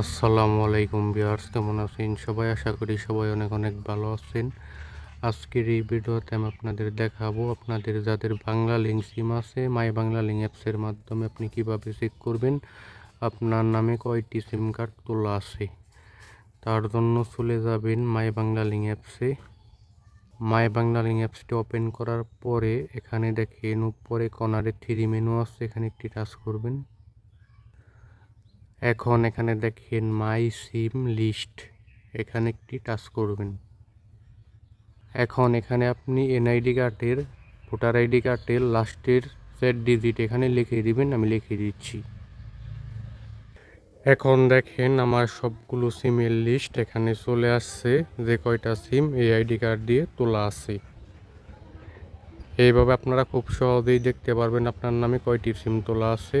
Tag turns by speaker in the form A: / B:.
A: আসসালামু আলাইকুম বিয়ার্স কেমন আছেন সবাই? আশা করি সবাই অনেক অনেক ভালো আছেন। আজকের এই ভিডিওতে আমি আপনাদের দেখাবো আপনাদের যাদের বাংলা লিঙ্ক সিম আছে মাই বাংলা লিঙ্ক অ্যাপসের মাধ্যমে আপনি কীভাবে চেক করবেন, আপনার নামে কয়টি সিম কার্ড তোলা আছে। তার জন্য চলে যাবেন মাই বাংলা লিঙ্ক অ্যাপসে মাই বাংলা লিঙ্ক অ্যাপসটি ওপেন করার পরে এখানে দেখেন উপরে কর্নারে থ্রি মেনু আছে, এখানে একটি টাচ করবেন। এখন এখানে দেখেন মাই সিম লিস্ট। এখানে একটি টাচ করবেন। এখন এখানে আপনি এনআইডি কার্ডের, ভোটার আইডি কার্ডের লাস্টের সেট ডিজিট এখানে লিখে দিবেন, আমি লিখে দিচ্ছি। এখন দেখেন আমার সবগুলো সিমের লিস্ট এখানে চলে আসছে, যে কয়টা সিম এই আইডি কার্ড দিয়ে তোলা আছে। এইভাবে আপনারা খুব সহজেই দেখতে পারবেন আপনার নামে কয়টি সিম তোলা আছে।